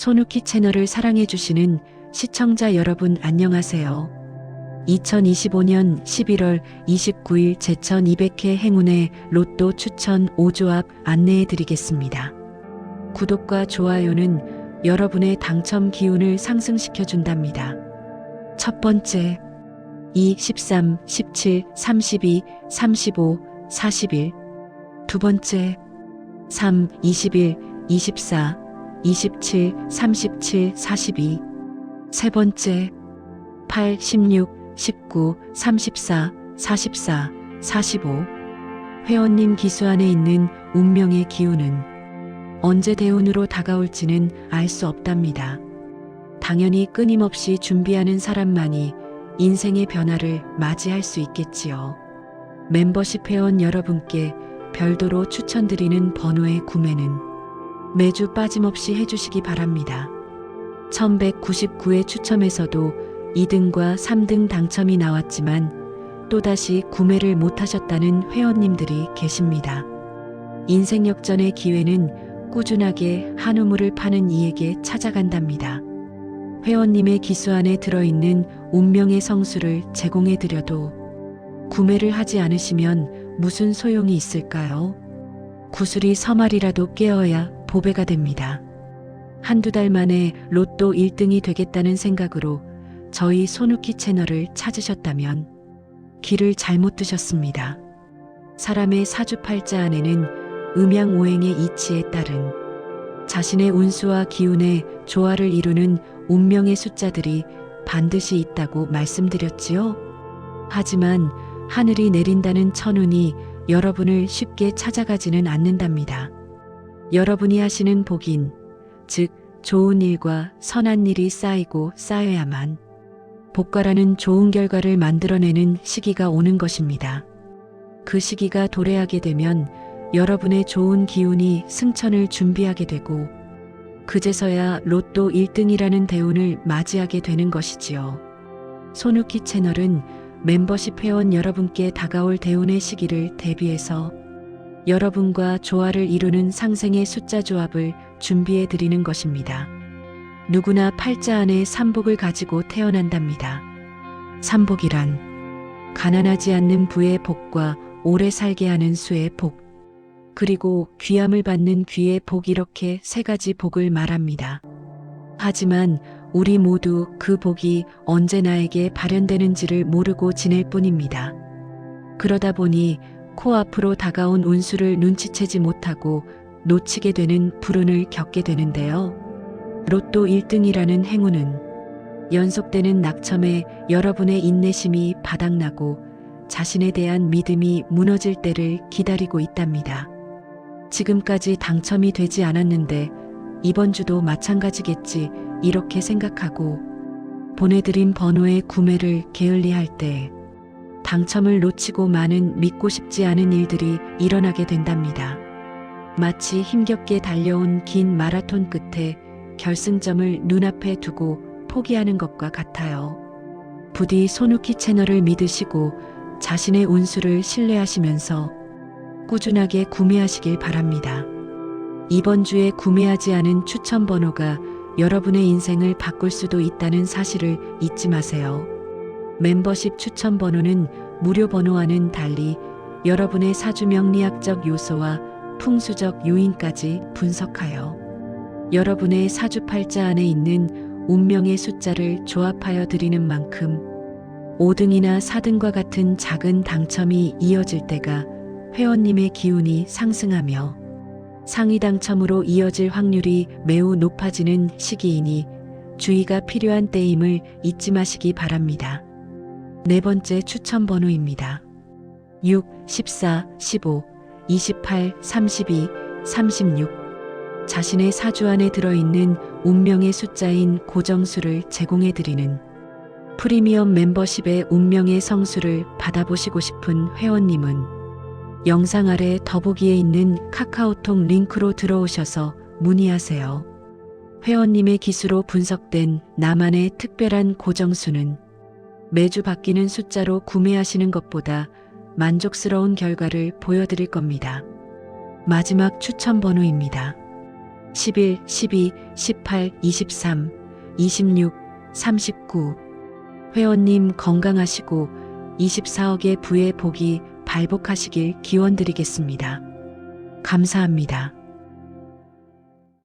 손우키 채널을 사랑해주시는 시청자 여러분 안녕하세요. 2025년 11월 29일 제천 200회 행운의 로또 추천 5조합 안내해 드리겠습니다. 구독과 좋아요는 여러분의 당첨 기운을 상승시켜 준답니다. 첫 번째, 2, 13, 17, 32, 35, 41. 두 번째, 3, 21, 24, 27, 37, 42. 세 번째, 8, 16, 19, 34, 44, 45. 회원님 기수 안에 있는 운명의 기운은 언제 대운으로 다가올지는 알 수 없답니다. 당연히 끊임없이 준비하는 사람만이 인생의 변화를 맞이할 수 있겠지요. 멤버십 회원 여러분께 별도로 추천드리는 번호의 구매는 매주 빠짐없이 해주시기 바랍니다. 1199회 추첨에서도 2등과 3등 당첨이 나왔지만 또다시 구매를 못하셨다는 회원님들이 계십니다. 인생 역전의 기회는 꾸준하게 한우물을 파는 이에게 찾아간답니다. 회원님의 기수 안에 들어있는 운명의 성수를 제공해 드려도 구매를 하지 않으시면 무슨 소용이 있을까요? 구슬이 서말이라도 깨어야 보배가 됩니다. 한두 달 만에 로또 1등이 되겠다는 생각으로 저희 손우키 채널을 찾으셨다면 길을 잘못 드셨습니다. 사람의 사주팔자 안에는 음양오행의 이치에 따른 자신의 운수와 기운의 조화를 이루는 운명의 숫자들이 반드시 있다고 말씀드렸지요. 하지만 하늘이 내린다는 천운이 여러분을 쉽게 찾아가지는 않는답니다. 여러분이 하시는 복인, 즉 좋은 일과 선한 일이 쌓이고 쌓여야만 복과라는 좋은 결과를 만들어내는 시기가 오는 것입니다. 그 시기가 도래하게 되면 여러분의 좋은 기운이 승천을 준비하게 되고 그제서야 로또 1등이라는 대운을 맞이하게 되는 것이지요. 손우키 채널은 멤버십 회원 여러분께 다가올 대운의 시기를 대비해서 여러분과 조화를 이루는 상생의 숫자 조합을 준비해 드리는 것입니다. 누구나 팔자 안에 삼복을 가지고 태어난답니다. 삼복이란 가난하지 않는 부의 복과 오래 살게 하는 수의 복, 그리고 귀함을 받는 귀의 복 이렇게 세 가지 복을 말합니다. 하지만 우리 모두 그 복이 언제 나에게 발현되는지를 모르고 지낼 뿐입니다. 그러다 보니 코앞으로 다가온 운수를 눈치채지 못하고 놓치게 되는 불운을 겪게 되는데요. 로또 1등이라는 행운은 연속되는 낙첨에 여러분의 인내심이 바닥나고 자신에 대한 믿음이 무너질 때를 기다리고 있답니다. 지금까지 당첨이 되지 않았는데 이번 주도 마찬가지겠지 이렇게 생각하고 보내드린 번호의 구매를 게을리할 때 당첨을 놓치고 많은 믿고 싶지 않은 일들이 일어나게 된답니다. 마치 힘겹게 달려온 긴 마라톤 끝에 결승점을 눈앞에 두고 포기하는 것과 같아요. 부디 손우키 채널을 믿으시고 자신의 운수를 신뢰하시면서 꾸준하게 구매하시길 바랍니다. 이번 주에 구매하지 않은 추천 번호가 여러분의 인생을 바꿀 수도 있다는 사실을 잊지 마세요. 멤버십 추천 번호는 무료 번호와는 달리 여러분의 사주 명리학적 요소와 풍수적 요인까지 분석하여 여러분의 사주 팔자 안에 있는 운명의 숫자를 조합하여 드리는 만큼 5등이나 4등과 같은 작은 당첨이 이어질 때가 회원님의 기운이 상승하며 상위 당첨으로 이어질 확률이 매우 높아지는 시기이니 주의가 필요한 때임을 잊지 마시기 바랍니다. 네 번째 추천 번호입니다. 6, 14, 15, 28, 32, 36. 자신의 사주 안에 들어있는 운명의 숫자인 고정수를 제공해 드리는 프리미엄 멤버십의 운명의 성수를 받아보시고 싶은 회원님은 영상 아래 더보기에 있는 카카오톡 링크로 들어오셔서 문의하세요. 회원님의 기수로 분석된 나만의 특별한 고정수는 매주 바뀌는 숫자로 구매하시는 것보다 만족스러운 결과를 보여드릴 겁니다. 마지막 추천 번호입니다. 11, 12, 18, 23, 26, 39. 회원님 건강하시고 24억의 부의 복이 발복하시길 기원드리겠습니다. 감사합니다.